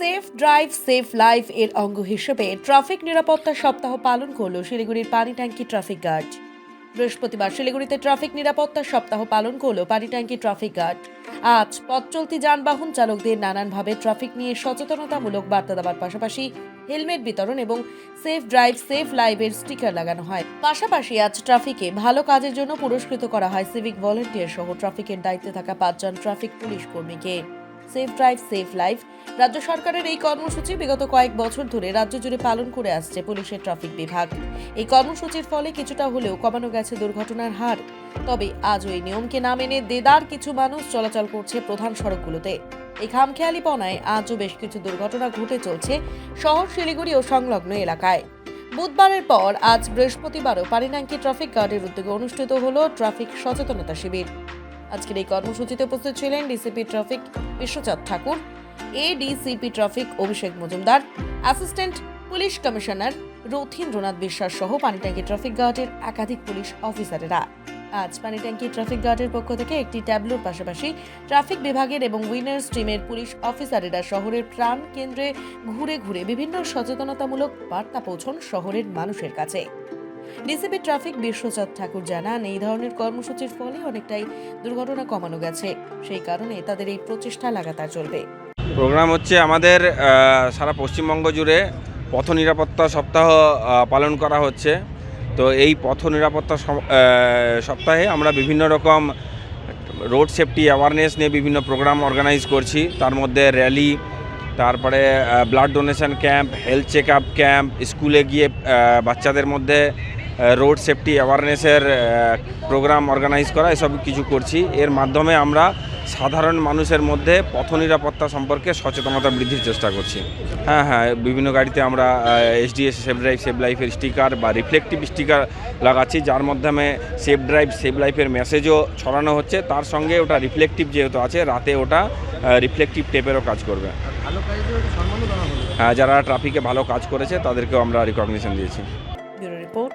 Safe drive, safe life এর অঙ্গ হিসেবে ট্রাফিক নিরাপত্তা সপ্তাহ পালন করল শিলিগুড়ির পানি ট্যাঙ্কি ট্রাফিক গার্ড। বৃহস্পতিবার শিলিগুড়িতে ট্রাফিক নিরাপত্তা সপ্তাহ পালন করল পানি ট্যাঙ্কি ট্রাফিক গার্ড। আজ পথ চলতি যানবাহন চালকদের নানানভাবে ট্রাফিক নিয়ে সচেতনতামূলক বার্তা দেওয়ার পাশাপাশি হেলমেট বিতরণ এবং সেফ ড্রাইভ, সেফ লাইভের স্টিকার লাগানো হয়। পাশাপাশি আজ ট্রাফিকে ভালো কাজের জন্য পুরস্কৃত করা হয় সিভিক ভলেন্টিয়ার সহ ট্রাফিকের দায়িত্বে থাকা পাঁচজন ট্রাফিক পুলিশ কর্মীকে। সেফ ড্রাইভ সেফ লাইফ রাজ্য সরকারের এই কর্মসূচি বিগত কয়েক বছর ধরে রাজ্য জুড়ে পালন করে আসছে পুলিশের ট্রাফিক বিভাগ। এই কর্মসূচির ফলে কিছুটা হলেও কমানো গেছে দুর্ঘটনার হার। তবে আজও এই নিয়মকে না মেনে দেদার কিছু মানুষ চলাচল করছে প্রধান সড়কগুলোতে। এই খামখেয়ালিপনায় আজও বেশ কিছু দুর্ঘটনা ঘটে চলছে শহর, শিলিগুড়ি ও সংলগ্ন এলাকায়। বুধবারের পর আজ বৃহস্পতিবারও পারিনাঙ্কি ট্রাফিক গার্ডের উদ্যোগে অনুষ্ঠিত হল ট্রাফিক সচেতনতা শিবির। আজকের এই কর্মসূচিতে উপস্থিত ছিলেন DCP traffic Bishwachand Thakur, ADCP traffic Abhishek Majumdar, assistant police commissioner Rathindranath Biswas সহ পানিট্যাঙ্কি ট্রাফিক গার্ডের একাধিক পুলিশ অফিসারেরা। আজ পানিট্যাঙ্কি ট্রাফিক গার্ডের পক্ষ থেকে একটি ট্যাবলোর পাশাপাশি ট্রাফিক বিভাগের এবং উইনার্স টিমের পুলিশ অফিসারেরা শহরের প্রাণ কেন্দ্রে ঘুরে ঘুরে বিভিন্ন সচেতনতামূলক বার্তা পৌঁছন শহরের মানুষের কাছে। ডিসিপি ট্রাফিক বিশ্বচাঁদ ঠাকুর জানান, এই ধরনের কর্মসূচির ফলে অনেকটাই দুর্ঘটনা কমানো গেছে। সেই কারণে তাদের এই প্রচেষ্টা লাগাতার চলবে। প্রোগ্রাম হচ্ছে আমাদের সারা পশ্চিমবঙ্গ জুড়ে পথ নিরাপত্তা সপ্তাহ পালন করা হচ্ছে। তো এই পথ নিরাপত্তা সপ্তাহে আমরা বিভিন্ন রকম রোড সেফটি অ্যাওয়ারনেস নিয়ে বিভিন্ন প্রোগ্রাম অর্গানাইজ করছি। তার মধ্যে র্যালি তারপরে blood donation camp health check up camp স্কুলে গিয়ে বাচ্চাদের মধ্যে রোড সেফটি অ্যাওয়ারনেসের প্রোগ্রাম অর্গানাইজ করা এসব কিছু করছি। এর মাধ্যমে আমরা সাধারণ মানুষের মধ্যে পথ নিরাপত্তা সম্পর্কে সচেতনতা বৃদ্ধির চেষ্টা করছি। হ্যাঁ হ্যাঁ বিভিন্ন গাড়িতে আমরা এসডিএস সেফ ড্রাইভ সেভ লাইফের স্টিকার বা রিফ্লেকটিভ স্টিকার লাগাচ্ছি যার মাধ্যমে সেফ ড্রাইভ সেভ লাইফের মেসেজও ছড়ানো হচ্ছে। তার সঙ্গে ওটা রিফ্লেকটিভ যেহেতু আছে রাতে ওটা রিফ্লেকটিভ টেপেরও কাজ করবে। হ্যাঁ, যারা ট্রাফিকে ভালো কাজ করেছে তাদেরকেও আমরা রিকগনিশন দিয়েছি। রিপোর্ট।